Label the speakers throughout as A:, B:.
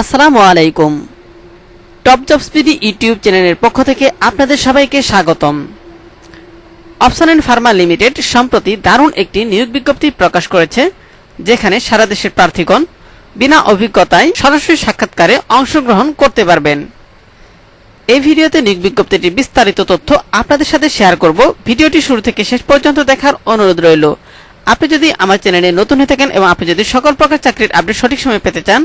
A: আসসালামু আলাইকুম। Top job speedy YouTube চ্যানেলের পক্ষ থেকে আপনাদের সবাইকে স্বাগতম। অপশন অ্যান্ড ফার্মা লিমিটেড সম্প্রতি দারুণ একটি নিয়োগ বিজ্ঞপ্তি প্রকাশ করেছে, যেখানে সারা দেশের প্রার্থীগণ বিনা অভিজ্ঞতায় সরাসরি সাক্ষাৎকারে অংশগ্রহণ করতে পারবেন। এই ভিডিওতে নিয়োগ বিজ্ঞপ্তিটি বিস্তারিত তথ্য আপনাদের সাথে শেয়ার করব। ভিডিওটি শুরু থেকে শেষ পর্যন্ত দেখার অনুরোধ রইল। আপনি যদি আমার চ্যানেলে নতুন হয়ে থাকেন এবং আপনি যদি সকল প্রকার চাকরির আপডেট সঠিক সময় পেতে চান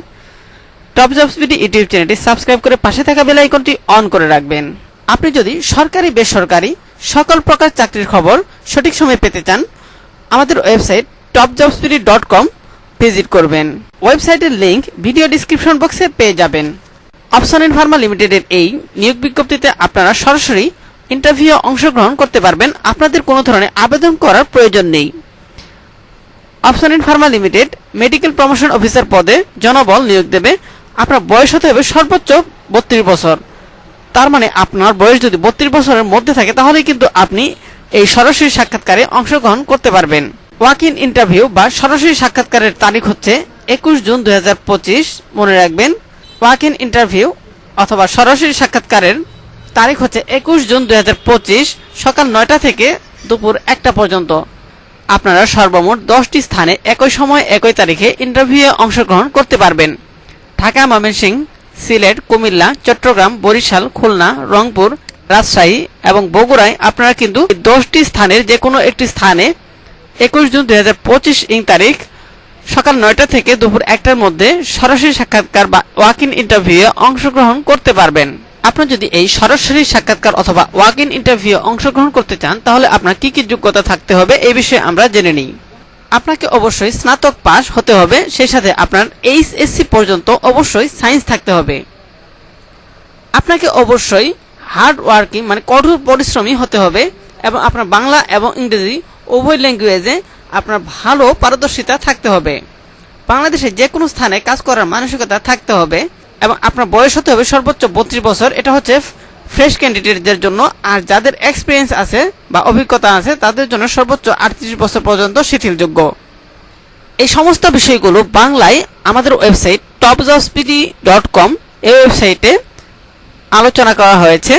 A: টপ জবস বিডি ইউটিউব চ্যানেলটি সাবস্ক্রাইব করে পাশে থাকা বেল আইকনটি অন করে রাখবেন। আপনি যদি সরকারি, বেসরকারি সকল প্রকার চাকরির খবর সঠিক সময়ে পেতে চান, আমাদের website top jobs BD dot com visit করবেন। ওয়েবসাইটের লিংক ভিডিও ডিসক্রিপশন বক্সে পেয়ে যাবেন। অপশন ইন ফার্মা লিমিটেডের এই নিয়োগ বিজ্ঞপ্তিতে আপনারা সরাসরি ইন্টারভিউ অংশগ্রহণ করতে পারবেন। আপনাদের কোনো ধরনের আবেদন করার প্রয়োজন নেই। Opsonin pharma limited medical promotion officer পদে জনবল নিয়োগ দেবে। আপনার বয়স হতে হবে সর্বোচ্চ বত্রিশ বছর। তার মানে আপনার বয়স যদি বত্রিশ বছরের মধ্যে থাকে তাহলে কিন্তু আপনি এই সরাসরি সাক্ষাৎকারে অংশগ্রহণ করতে পারবেন। ওয়াক ইন ইন্টারভিউ বা সরাসরি সাক্ষাৎকারের তারিখ হচ্ছে একুশ জুন দু হাজার পঁচিশ। মনে রাখবেন ওয়াক ইন ইন্টারভিউ অথবা সরাসরি সাক্ষাৎকারের তারিখ হচ্ছে একুশ জুন দুই হাজার পঁচিশ সকাল নয়টা থেকে দুপুর একটা পর্যন্ত। আপনারা সর্বমোট দশটি স্থানে একই সময়, একই তারিখে ইন্টারভিউয়ে অংশগ্রহণ করতে পারবেন। ঢাকা, ময়মনসিংহ, সিলেট, কুমিল্লা, চট্টগ্রাম, বরিশাল, খুলনা, রংপুর, রাজশাহী এবং বগুড়ায় আপনারা কিন্তু দশটি স্থানের যে কোনো একটি স্থানে একুশ জুন দুই হাজার পঁচিশ ইং তারিখ সকাল নয়টা থেকে দুপুর একটার মধ্যে সরাসরি সাক্ষাৎকার বা ওয়াক ইন ইন্টারভিউয়ে অংশগ্রহণ করতে পারবেন। আপনার যদি এই সরাসরি সাক্ষাৎকার অথবা ওয়াক ইন ইন্টারভিউ অংশগ্রহণ করতে চান, তাহলে আপনার কি কি যোগ্যতা থাকতে হবে এই বিষয়ে আমরা জেনে নিই। আপনাকে অবশ্যই স্নাতক পাস হতে হবে, সেই সাথে আপনার এইচএসসি পর্যন্ত অবশ্যই সায়েন্স থাকতে হবে। আপনাকে অবশ্যই হার্ড ওয়ার্কিং মানে কঠোর পরিশ্রমী হতে হবে এবং আপনার বাংলা এবং ইংরেজি উভয় ল্যাঙ্গুয়েজে আপনার ভালো পারদর্শিতা থাকতে হবে। বাংলাদেশে যে কোনো স্থানে কাজ করার মানসিকতা থাকতে হবে এবং আপনার বয়স হতে হবে সর্বোচ্চ বত্রিশ বছর, এটা হচ্ছে ফ্রেশ ক্যান্ডিডেটদের জন্য, আর যাদের এক্সপিরিয়েন্স আছে বা অভিজ্ঞতা আছে, তাদের জন্য সর্বোচ্চ আটত্রিশ বছর পর্যন্ত শিথিলযোগ্য। এই সমস্ত বিষয়গুলো বাংলায় আমাদের ওয়েবসাইট টপজসপিডি ডট কম এই ওয়েবসাইটে আলোচনা করা হয়েছে।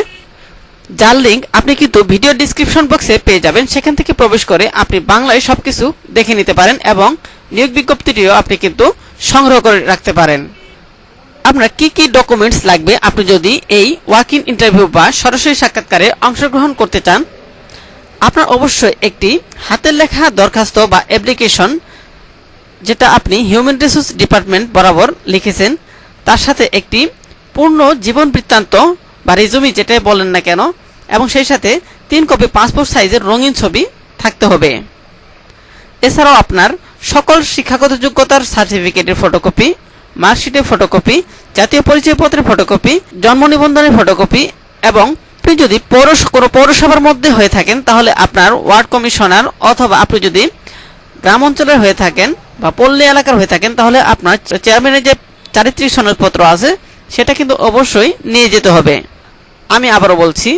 A: যার লিঙ্ক আপনি কিন্তু ভিডিও ডিসক্রিপশন বক্সে পেয়ে যাবেন। সেখান থেকে প্রবেশ করে আপনি বাংলায় সবকিছু দেখে নিতে পারেন এবং নিয়োগ বিজ্ঞপ্তিটিও আপনি কিন্তু সংগ্রহ করে রাখতে পারেন। আপনার কি কি ডকুমেন্টস লাগবে? আপনি যদি এই ওয়াক ইন ইন্টারভিউ বা সরাসরি সাক্ষাৎকারে অংশগ্রহণ করতে চান, আপনার অবশ্যই একটি হাতের লেখা দরখাস্ত বা অ্যাপ্লিকেশন যেটা আপনি হিউম্যান রিসোর্স ডিপার্টমেন্ট বরাবর লিখেছেন, তার সাথে একটি পূর্ণ জীবন বৃত্তান্ত বা রেজুমি যেটাই বলেন না কেন, এবং সেই সাথে তিন কপি পাসপোর্ট সাইজের রঙিন ছবি থাকতে হবে। এছাড়াও আপনার সকল শিক্ষাগত যোগ্যতার সার্টিফিকেটের ফটোকপি মার্কশিটের ফটোকপি, জাতীয় পরিচয়পত্রের ফটোকপি, জন্ম নিবন্ধনের ফটোকপি এবং আপনি যদি পৌরস, কোনো পৌরসভার মধ্যে হয়ে থাকেন, তাহলে আপনার ওয়ার্ড কমিশনার অথবা আপনি যদি গ্রাম অঞ্চলের হয়ে থাকেন বা পল্লী এলাকার হয়ে থাকেন, তাহলে আপনার চেয়ারম্যানের যে চারিত্রিক সনদপত্র আছে, সেটা কিন্তু অবশ্যই নিয়ে যেতে হবে। আমি আবারও বলছি,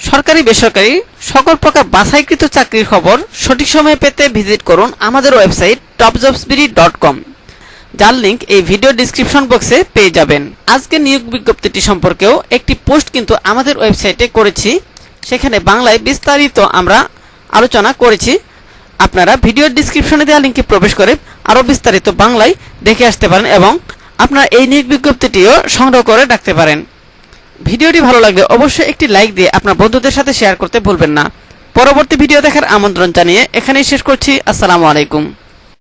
A: সরকারি, বেসরকারি সকল প্রকার বাছাইকৃত চাকরির খবর সঠিক সময়ে পেতে ভিজিট করুন আমাদের ওয়েবসাইট টপজবসবিডি ডট কম যার লিংক এই ভিডিও ডিসক্রিপশন বক্সে পেয়ে যাবেন। আজকে নিয়োগ বিজ্ঞপ্তিটি সম্পর্কেও একটি পোস্ট কিন্তু আমাদের ওয়েবসাইটে করেছি। সেখানে বাংলায় বিস্তারিত আমরা আলোচনা করেছি। আপনারা ভিডিও ডিসক্রিপশনে দেওয়া লিঙ্কে প্রবেশ করে আরও বিস্তারিত বাংলায় দেখে আসতে পারেন এবং আপনারা এই নিয়োগ বিজ্ঞপ্তিটিও সংগ্রহ করে রাখতে পারেন। ভিডিওটি ভালো লাগলে অবশ্যই একটি লাইক দিয়ে আপনার বন্ধুদের সাথে শেয়ার করতে ভুলবেন না। পরবর্তী ভিডিও দেখার আমন্ত্রণ জানিয়ে এখানেই শেষ করছি। আসসালামু আলাইকুম।